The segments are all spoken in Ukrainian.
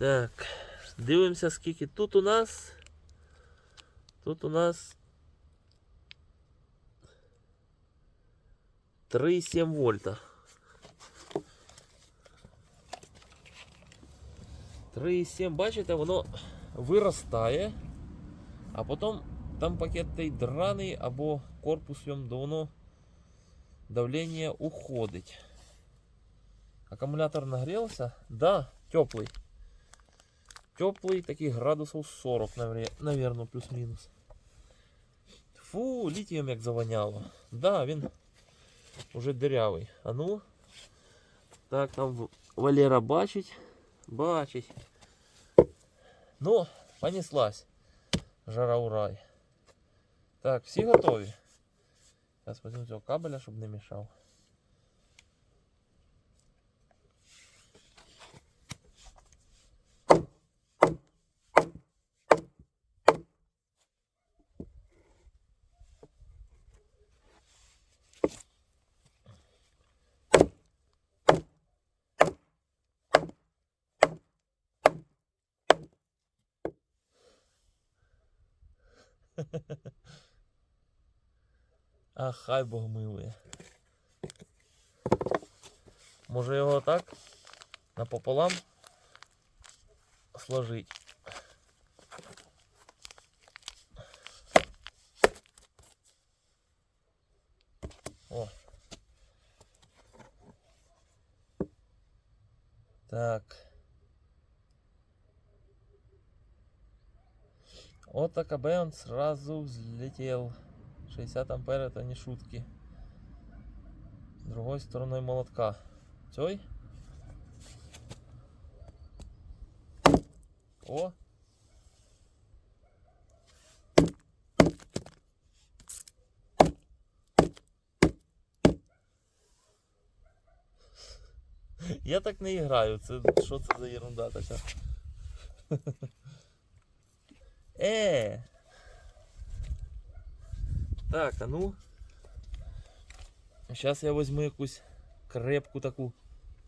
Так, дивимося, скільки тут у нас. Тут у нас 3,7 вольта. 3,7, бачите, воно виростає, а потім там пакет той драний або корпус в ньому, то воно давлення уходить. Акумулятор нагрівся? Да, теплий. Теплий, такий градусів 40, наверное, плюс-мінус. Фу, літієм як завоняло. Да, він уже дирявий. А ну. Так, там В- Валера бачить. Бачить. Ну, понеслась. Жара урай. Так, всі готові. Зараз візьму цього кабеля, щоб не мішав. А хай Бог милує. Може його так напополам сложить. О. Так. Вот АКБ он сразу взлетел. 60 ампер это не шутки. Другой стороной молотка. Цей? О! Я так не граю. Це що це за ерунда така? Е! Так, а ну. Зараз я візьму якусь крепку таку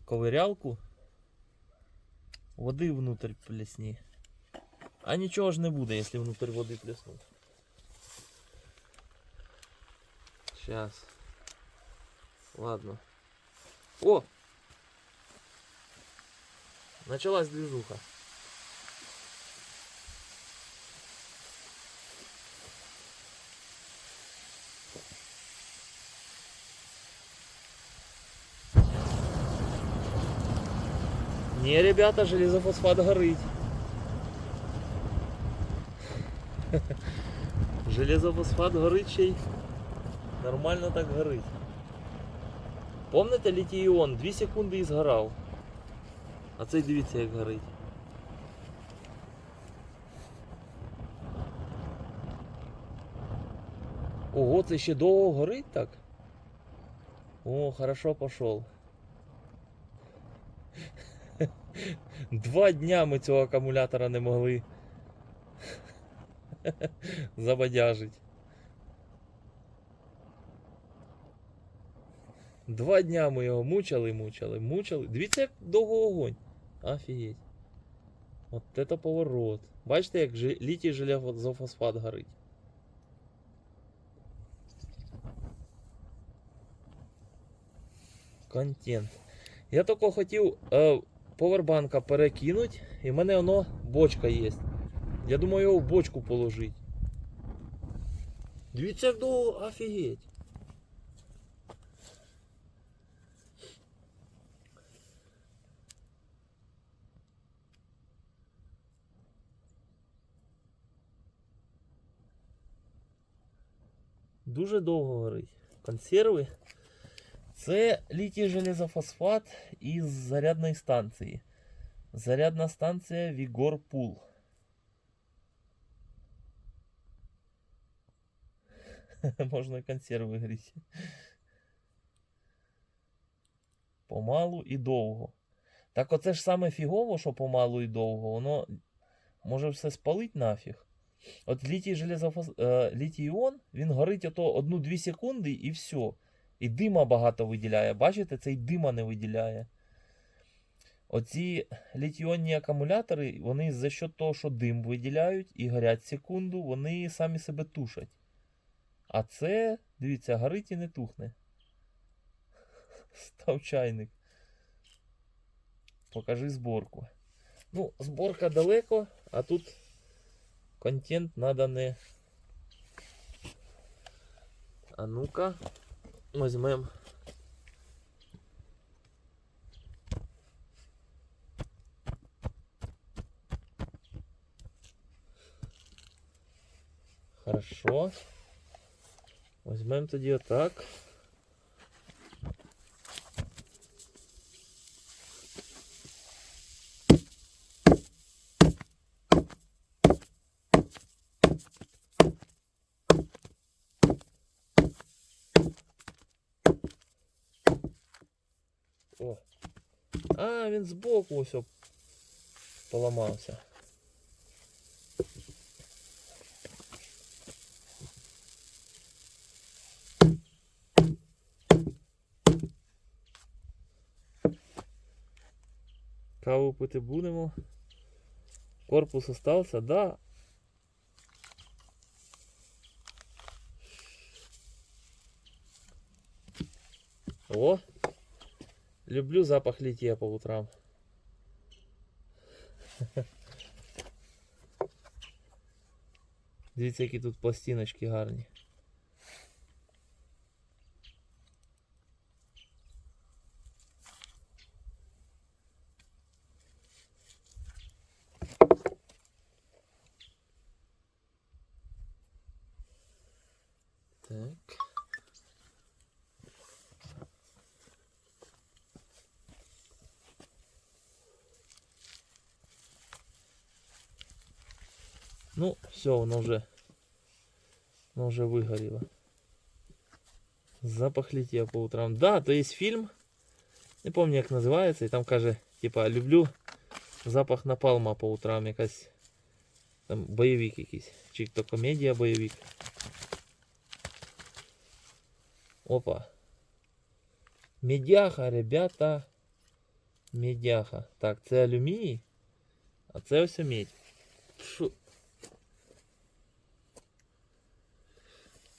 ковирялку. Води внутрь плесні. А нічого ж не буде, якщо внутрь води плеснуть. Сейчас. Ладно. О! Началась движуха. Не, ребята, железофосфат горить. Железофосфат горить нормально так горить. Помните літій-іон? 2 секунди і згорав. А цей дивіться як горить. Ого, це ще довго горить так? О, хорошо пошел. Два дня ми цього акумулятора не могли забадяжить. Два дня ми його мучили, мучили, мучили. Дивіться, як довго огонь. Офігеть. От це поворот. Бачите, як літій железофосфат горить. Контент. Я тільки хотів е, повербанка перекинути, і в мене воно бочка є. Я думаю його в бочку положити. Дивіться, як довго, офігеть. Дуже довго горить. Консерви. Це літій железофосфат із зарядної станції. Зарядна станція Vigor Pool. Можна консерви гріти. Помалу і довго. Так оце ж саме фігово, що помалу і довго, воно може все спалить нафіг. От літій железофос... е, літій іон, він горить ото 1-2 секунди і все. І дима багато виділяє. Бачите, цей дима не виділяє. Оці літіонні акумулятори, вони за счет того, що дим виділяють і горять секунду, вони самі себе тушать. А це, дивіться, горить і не тухне. Став чайник. Покажи зборку. Ну, зборка далеко, а тут контент надо не. А ну-ка, візьмемо. Хорошо. Візьмемо тоді отак. О. А, він збоку ось поламався. Каву пити будемо. Корпус остався, да. О! Люблю запах литья по утрам. Дивіться, які тут пластиночки гарні. Ну, все, воно вже, воно вже вигоріло. Запах літія по утрам. Да, то є фільм. Не пам'ятаю, як називається. І там каже, типа, люблю запах напалма по утрам. Якась там бойовик якийсь. Чи то комедія бойовик. Опа. Медяха, ребята. Медяха. Так, це алюміній. А це ось медь. Фу.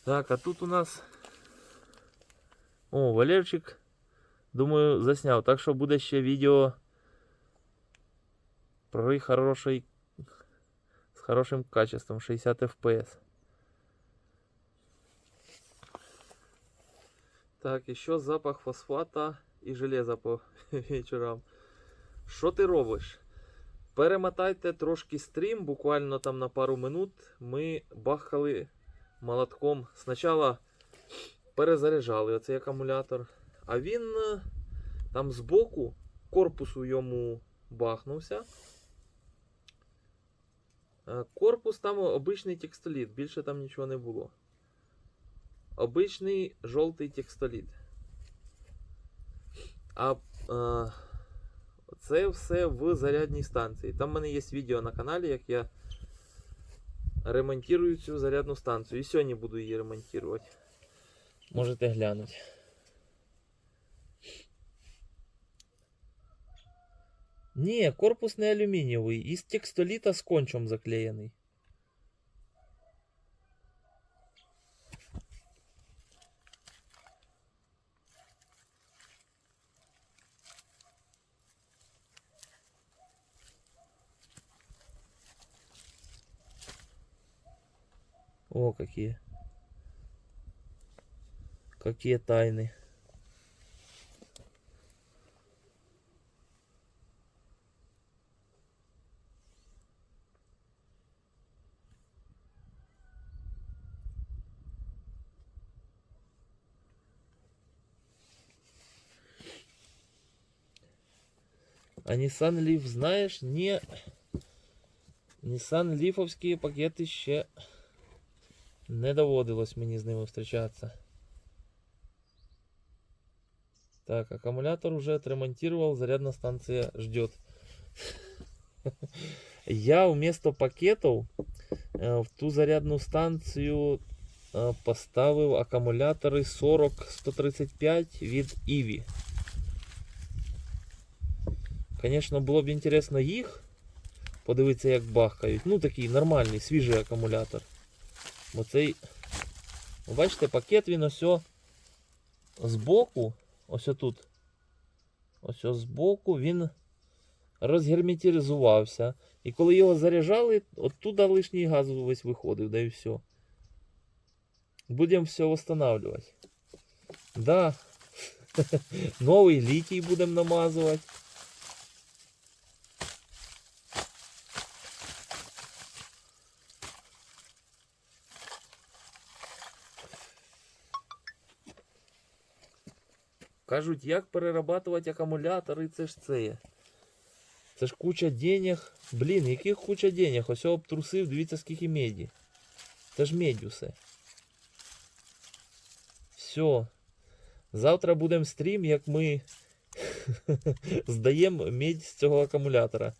Так, а тут у нас. О, Валерчик, думаю, засняв. Так що буде ще відео про хороший з хорошим качеством 60 FPS. Так, еще запах фосфата і железа по вечорам. Що ти робиш? Перемотайте трошки стрім, буквально там на пару минут. Ми бахали молотком. Спочатку перезаряджали оцей акумулятор, а він е, там збоку корпусу йому бахнувся. Е, Корпус там обичний текстоліт, більше там нічого не було. Обичний жовтий текстоліт. А е, це все в зарядній станції. Там в мене є відео на каналі, як я ремонтую цю зарядну станцію. І сьогодні буду її ремонтувати. Можете глянути. Ні, корпус не алюмінієвий, із текстоліта з кончом заклеєний. О, какие. Какие тайны. А Nissan Leaf, знаєш, не... Nissan Leafовські пакети ще не доводилось мені з ними зустрічатися. Так, аккумулятор уже отремонтировал, зарядная станция ждет. Я вместо пакетов э, в ту зарядну станцію э, поставив акумулятори 40-135 від Ivy. Звісно, було б інтересно їх подивитися, як бахкають. Ну, такий нормальний, свіжий акумулятор. Бо цей. Ви Бачите, пакет він ось збоку, ось тут. Ось збоку він розгерметизувався. І коли його заряджали, оттуда лишній газ весь виходив, да і все. Будемо все восстанавливать. Да. Новий літій будемо намазувати. Кажуть, як перерабатувати акумулятори, це ж це. Це ж куча денег. Блін, яких куча денег? Ось обтрусив, дивіться, скільки меді. Це ж медь усе. Все. Завтра будемо стрім, як ми здаємо медь з цього акумулятора.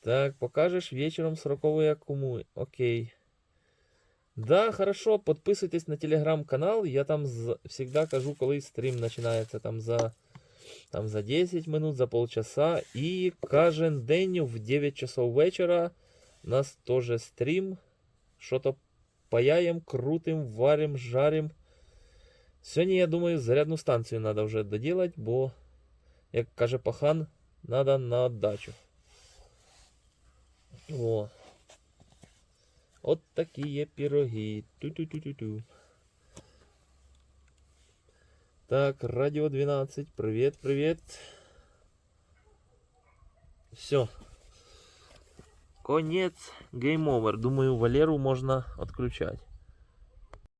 Так, покажеш вечором сроковий акуму. Окей. Да, хорошо, подписуйтесь на телеграм-канал. Я там з- всегда кажу, коли стрім починається там за, там за 10 минут, за полчаса. І кожен день в 9 часов вечора у нас теж стрім. Що-то паяємо, крутим, варим, жарим. Сьогодні, я думаю, зарядну станцію треба вже доділати, бо, як каже пахан, треба на отдачу. О. От такі є пироги. Ту-ту-ту-ту-ту. Так, радіо 12. Привіт, привіт. Все. Конець. Гейм овер. Думаю, Валеру можна відключати.